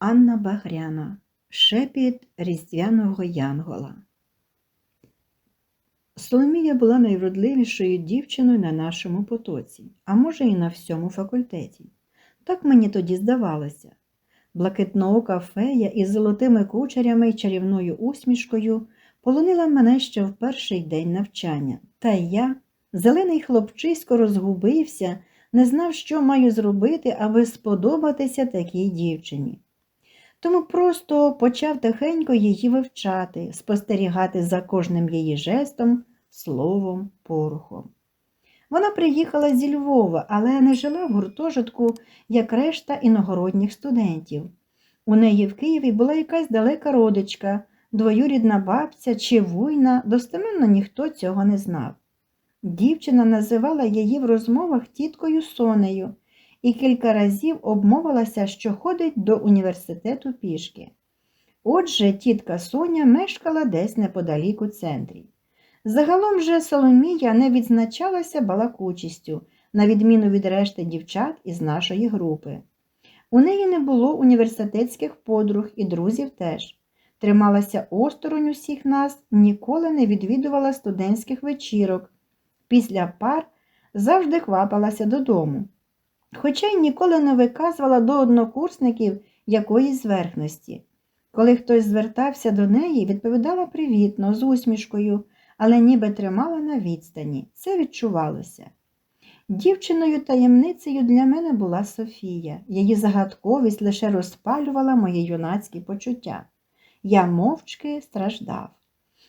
Анна Багряна Шепіт різдвяного Янгола. Соломія була найвродливішою дівчиною на нашому потоці, а може, і на всьому факультеті. Так мені тоді здавалося. Блакитноока фея із золотими кучерями і чарівною усмішкою полонила мене ще в перший день навчання. Та я, зелений хлопчисько, розгубився, не знав, що маю зробити, аби сподобатися такій дівчині. Тому просто почав тихенько її вивчати, спостерігати за кожним її жестом, словом, порухом. Вона приїхала зі Львова, але не жила в гуртожитку, як решта іногородніх студентів. У неї в Києві була якась далека родичка, двоюрідна бабця чи вуйна, достеменно ніхто цього не знав. Дівчина називала її в розмовах тіткою Сонею і кілька разів обмовилася, що ходить до університету пішки. Отже, тітка Соня мешкала десь неподалік у центрі. Загалом же Соломія не відзначалася балакучістю, на відміну від решти дівчат із нашої групи. У неї не було університетських подруг і друзів теж. Трималася осторонь усіх нас, ніколи не відвідувала студентських вечірок. Після пар завжди хвапалася додому. Хоча й ніколи не виказувала до однокурсників якоїсь зверхності. Коли хтось звертався до неї, відповідала привітно, з усмішкою, але ніби тримала на відстані. Це відчувалося. Дівчиною таємницею для мене була Софія. Її загадковість лише розпалювала мої юнацькі почуття. Я мовчки страждав.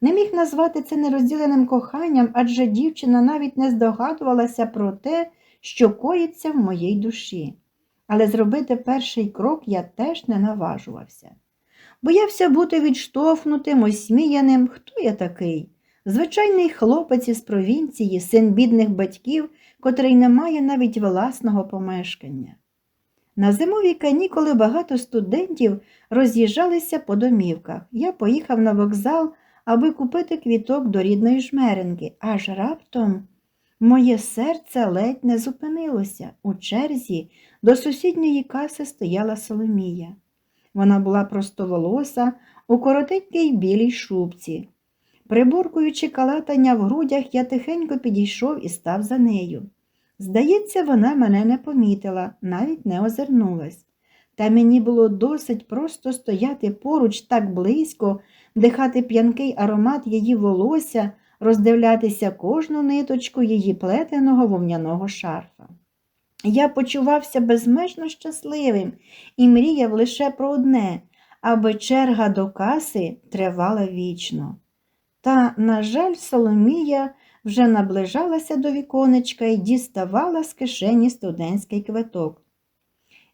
Не міг назвати це нерозділеним коханням, адже дівчина навіть не здогадувалася про те, що коїться в моїй душі. Але зробити перший крок я теж не наважувався. Боявся бути відштовхнутим, осміяним. Хто я такий? Звичайний хлопець із провінції, син бідних батьків, котрий не має навіть власного помешкання. На зимові канікули багато студентів роз'їжджалися по домівках. Я поїхав на вокзал, аби купити квіток до рідної жмеренки, аж раптом моє серце ледь не зупинилося. У черзі до сусідньої каси стояла Соломія. Вона була простоволоса у коротенькій білій шубці. Приборкуючи калатання в грудях, я тихенько підійшов і став за нею. Здається, вона мене не помітила, навіть не озирнулась. Та мені було досить просто стояти поруч так близько, дихати п'янкий аромат її волосся, роздивлятися кожну ниточку її плетеного вовняного шарфа. Я почувався безмежно щасливим і мріяв лише про одне, аби черга до каси тривала вічно. Та, на жаль, Соломія вже наближалася до віконечка і діставала з кишені студентський квиток.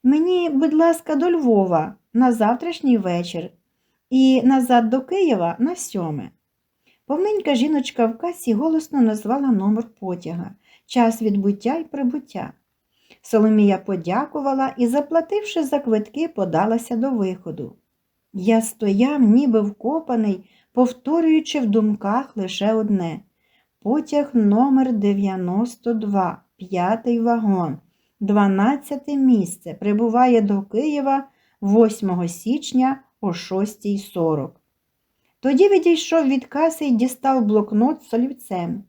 Мені, будь ласка, до Львова на завтрашній вечір і назад до Києва на сьоме. Повненька жіночка в касі голосно назвала номер потяга, час відбуття і прибуття. Соломія подякувала і, заплативши за квитки, подалася до виходу. Я стояв, ніби вкопаний, повторюючи в думках лише одне потяг номер 92, п'ятий вагон, 12 місце, прибуває до Києва 8 січня о 6.40. Тоді відійшов від каси і дістав блокнот з олівцем.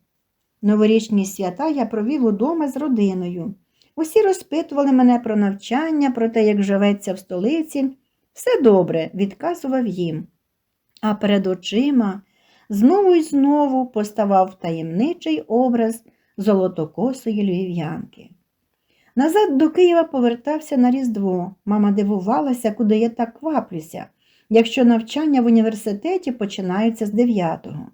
Новорічні свята я провів удома з родиною. Усі розпитували мене про навчання, про те, як живеться в столиці. Все добре, відказував їм. А перед очима знову і знову поставав таємничий образ золотокосої львів'янки. Назад до Києва повертався на Різдво. Мама дивувалася, куди я так кваплюся, якщо навчання в університеті починаються з 9-го.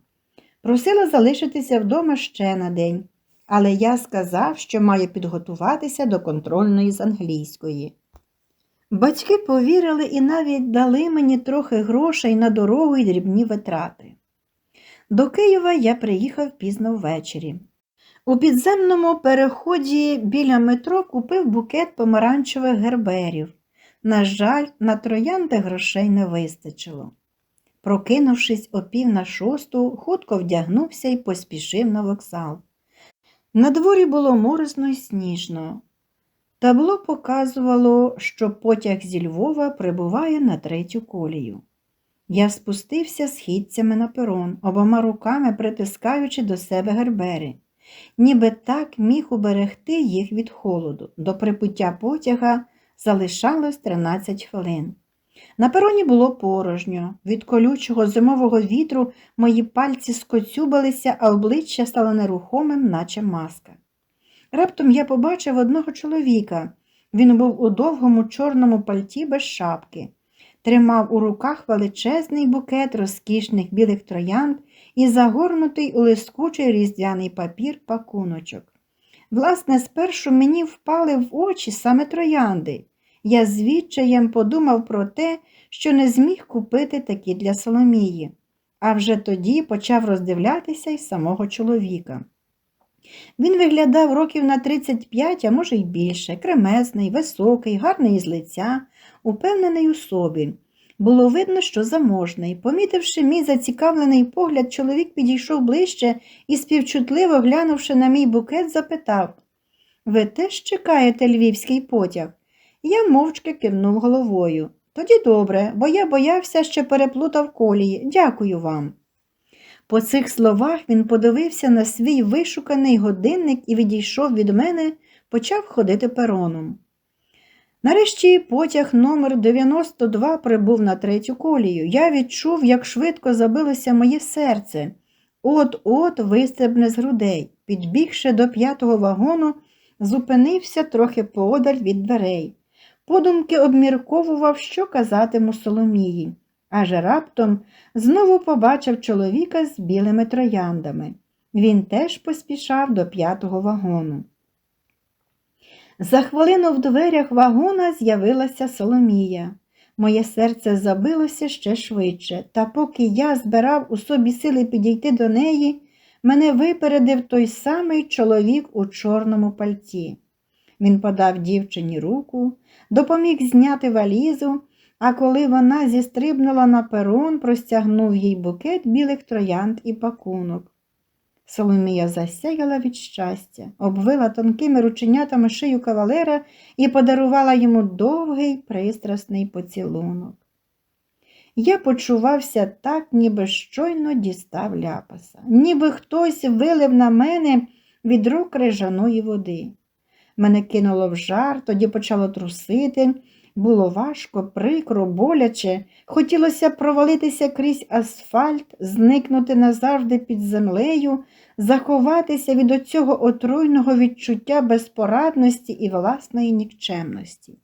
Просила залишитися вдома ще на день, але я сказав, що маю підготуватися до контрольної з англійської. Батьки повірили і навіть дали мені трохи грошей на дорогу і дрібні витрати. До Києва я приїхав пізно ввечері. У підземному переході біля метро купив букет помаранчевих герберів. На жаль, на троянди грошей не вистачило. Прокинувшись о пів на шосту, хутко вдягнувся і поспішив на вокзал. На дворі було морозно й сніжно. Табло показувало, що потяг зі Львова прибуває на третю колію. Я спустився східцями на перон, обома руками притискаючи до себе гербери, ніби так міг уберегти їх від холоду. До припуття потяга залишалось 13 хвилин. На пероні було порожньо. Від колючого зимового вітру мої пальці скоцюбалися, а обличчя стало нерухомим, наче маска. Раптом я побачив одного чоловіка. Він був у довгому чорному пальті без шапки, тримав у руках величезний букет розкішних білих троянд і загорнутий у лискучий різдвяний папір пакуночок. Власне, спершу мені впали в очі саме троянди. Я з відчаєм подумав про те, що не зміг купити такі для Соломії, а вже тоді почав роздивлятися й самого чоловіка. Він виглядав років на 35, а може й більше, кремезний, високий, гарний із лиця, упевнений у собі. Було видно, що заможний. Помітивши мій зацікавлений погляд, чоловік підійшов ближче і, співчутливо глянувши на мій букет, запитав Ви теж чекаєте львівський потяг? Я мовчки кивнув головою. Тоді добре, бо я боявся, що переплутав колії. Дякую вам. По цих словах він подивився на свій вишуканий годинник і відійшов від мене, почав ходити пероном. Нарешті потяг номер 92 прибув на третю колію. Я відчув, як швидко забилося моє серце. От-от вистрибне з грудей. Підбігши до п'ятого вагону, зупинився трохи поодаль від дверей. Подумки обмірковував, що казатиму Соломії, аж раптом знову побачив чоловіка з білими трояндами. Він теж поспішав до п'ятого вагону. За хвилину в дверях вагона з'явилася Соломія. Моє серце забилося ще швидше, та поки я збирав у собі сили підійти до неї, мене випередив той самий чоловік у чорному пальті. Він подав дівчині руку, допоміг зняти валізу, а коли вона зістрибнула на перон, простягнув їй букет білих троянд і пакунок. Соломія засяяла від щастя, обвила тонкими рученятами шию кавалера і подарувала йому довгий пристрасний поцілунок. Я почувався так, ніби щойно дістав ляпаса, ніби хтось вилив на мене відро крижаної води. Мене кинуло в жар, тоді почало трусити. Було важко, прикро, боляче. Хотілося провалитися крізь асфальт, зникнути назавжди під землею, заховатися від оцього отруйного відчуття безпорадності і власної нікчемності.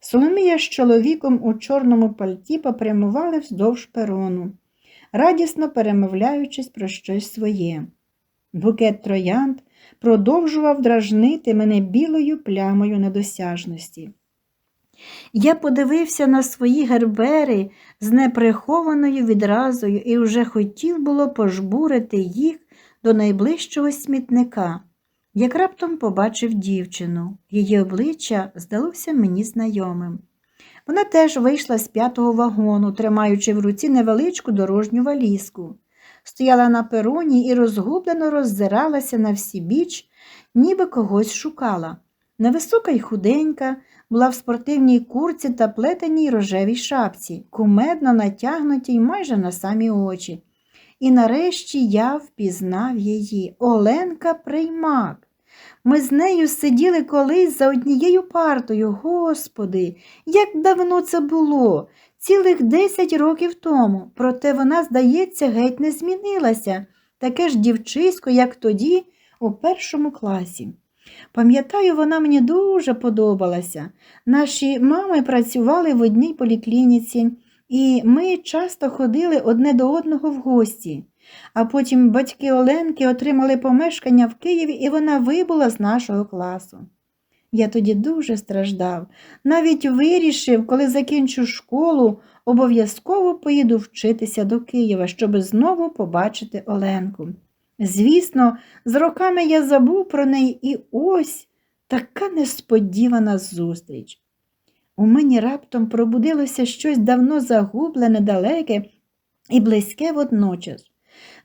Соломія з чоловіком у чорному пальті попрямували вздовж перону, радісно перемовляючись про щось своє. Букет троянд продовжував дражнити мене білою плямою недосяжності. Я подивився на свої гербери з неприхованою відразою і вже хотів було пожбурити їх до найближчого смітника, як раптом побачив дівчину. Її обличчя здалося мені знайомим. Вона теж вийшла з п'ятого вагону, тримаючи в руці невеличку дорожню валізку. Стояла на пероні і розгублено роззиралася на всі біч, ніби когось шукала. Невисока й худенька, була в спортивній курці та плетеній рожевій шапці, кумедно натягнутій майже на самі очі. І нарешті я впізнав її Оленка Приймак. Ми з нею сиділи колись за однією партою. Господи, як давно це було, цілих десять років тому, проте вона, здається, геть не змінилася, таке ж дівчисько, як тоді, у першому класі. Пам'ятаю, вона мені дуже подобалася. Наші мами працювали в одній поліклініці, і ми часто ходили одне до одного в гості. А потім батьки Оленки отримали помешкання в Києві, і вона вибула з нашого класу. Я тоді дуже страждав, навіть вирішив, коли закінчу школу, обов'язково поїду вчитися до Києва, щоб знову побачити Оленку. Звісно, з роками я забув про неї і ось така несподівана зустріч. У мені раптом пробудилося щось давно загублене, далеке і близьке водночас.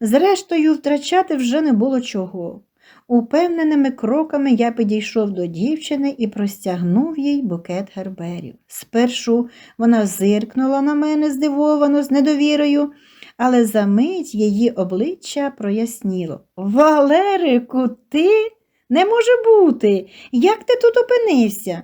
Зрештою, втрачати вже не було чого. Упевненими кроками я підійшов до дівчини і простягнув їй букет герберів. Спершу вона зиркнула на мене здивовано, з недовірою, але за мить її обличчя проясніло. Валерику, ти? Не може бути. Як ти тут опинився?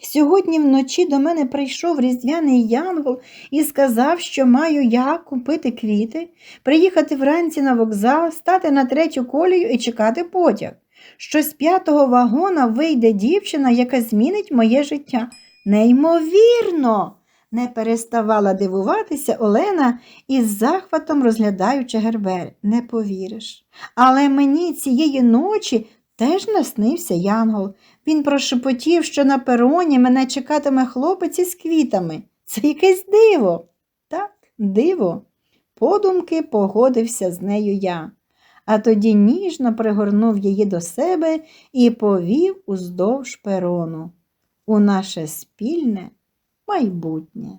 Сьогодні вночі до мене прийшов різдвяний янгол і сказав, що маю я купити квіти, приїхати вранці на вокзал, стати на третю колію і чекати потяг. Що з п'ятого вагона вийде дівчина, яка змінить моє життя. Неймовірно! Не переставала дивуватися Олена із захватом розглядаючи гербер. Не повіриш. Але мені цієї ночі теж наснився янгол. Він прошепотів, що на пероні мене чекатиме хлопець із квітами. Це якесь диво. Так, диво. Подумки погодився з нею я, а тоді ніжно пригорнув її до себе і повів уздовж перону у наше спільне майбутнє.